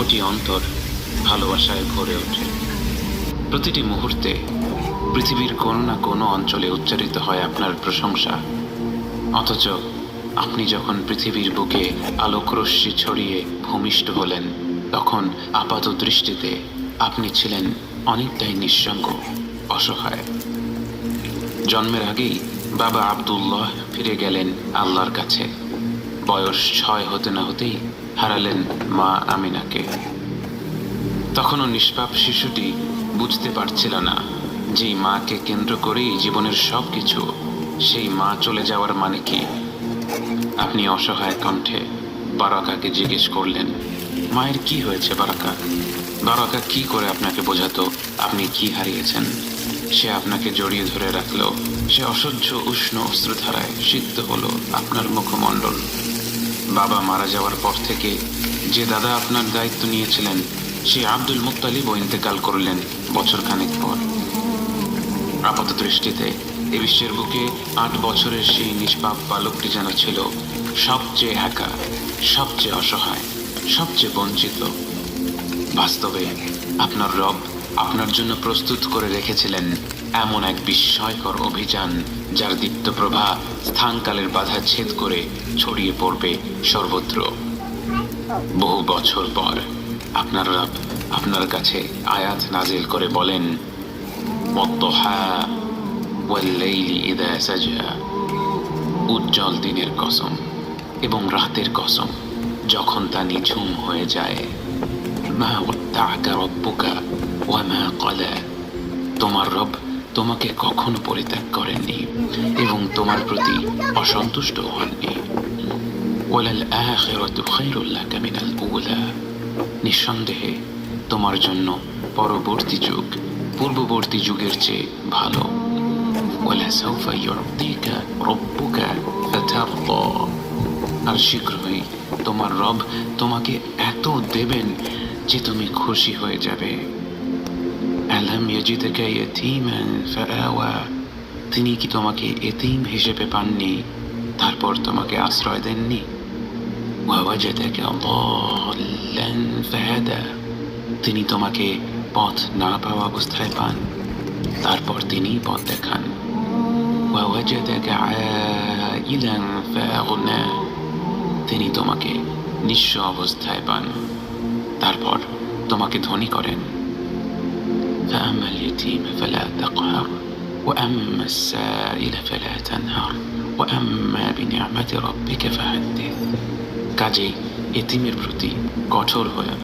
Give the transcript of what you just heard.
ওটি অন্তর ভালোবাসায় ভরে ওঠে। প্রতিটি মুহূর্তে পৃথিবীর কোনো না কোনো অঞ্চলে উচ্চারিত হয় আপনার প্রশংসা। অথচ আপনি যখন পৃথিবীর বুকে আলোকরশ্মি ছড়িয়ে ভূমিষ্ঠ হলেন, তখন আপাত দৃষ্টিতে আপনি ছিলেন অনেকটাই নিঃসঙ্গ, অসহায়। জন্মের আগেই বাবা আব্দুল্লাহ ফিরে গেলেন আল্লাহর কাছে। বয়স ছয় হতে না হতেই হারালেন মা আমিনাকে। তখনও নিষ্পাপ শিশুটি বুঝতে পারছিল না যে মাকে কেন্দ্র করেই জীবনের সব কিছু সেই মা চলে যাওয়ার মানে কি। আপনি অসহায় কণ্ঠে বারাকাকে জিজ্ঞেস করলেন, মায়ের কি হয়েছে বারাকা? বারাকা কি করে আপনাকে বোঝাতো? আপনি কি হারিয়েছেন? সে আপনাকে জড়িয়ে ধরে রাখল। সে অসহ্য, উষ্ণ অস্ত্রধারায় সিদ্ধ হলো আপনার মুখমণ্ডল। বাবা মারা যাওয়ার পর থেকে যে দাদা আপনার দায়িত্ব নিয়েছিলেন, সে আব্দুল মুত্তালিবও ইন্তেকাল করলেন বছর খানেক পর। আপাত দৃষ্টিতে এ বিশ্বের বুকে আট বছরের সেই নিষ্পাপ বালকটি যেন ছিল সবচেয়ে একা, সবচেয়ে অসহায়, সবচেয়ে বঞ্চিত। বাস্তবে আপনার রব আপনার জন্য প্রস্তুত করে রেখেছিলেন এমন এক বিস্ময়কর অভিযান যার দীপ্ত প্রভা স্থানকালের বাধা ছেদ করে ছড়িয়ে পড়বে সর্বত্র। বহু বছর পর আপনারা আপনার কাছে আয়াত নাজিল করে বলেন উজ্জ্বল দিনের কসম এবং রাতের কসম যখন তা নিঝুম হয়ে যায়। মা রব্বুকা কলা। তোমার রব তোমাকে কখনো পরিত্যাগ করেননি এবং তোমার প্রতি অসন্তুষ্ট হননি। নিঃসন্দেহে তোমার জন্য পরবর্তী যুগ পূর্ববর্তী যুগের চেয়ে ভালো। আর শীঘ্রই তোমার রব তোমাকে এত দেবেন যে তুমি খুশি হয়ে যাবে। অ্যালহাম ইয়াজিদাকা ইয়াতীমান ফাআওয়া তিনি কি তোমাকে এতিম হিসেবে পাননি? তারপর তোমাকে আশ্রয় দেননি? ওয়াওয়াজাদাকা দাল্লান ফাহাদা তিনি তোমাকে পথ না পাওয়া অবস্থায় পান। তারপর তিনি পথ দেখান। ওয়াওয়াজাদাকা আইলান ফাআগনা তিনি তোমাকে নিঃস্ব অবস্থায় পান। তারপর তোমাকে ধনী করেন। فأما اليتيم فلا تقهر وأما السائل فلا تنهر وأما بنعمة ربك فحدث কাজেই এতিমের প্রতি কঠোর হয়ে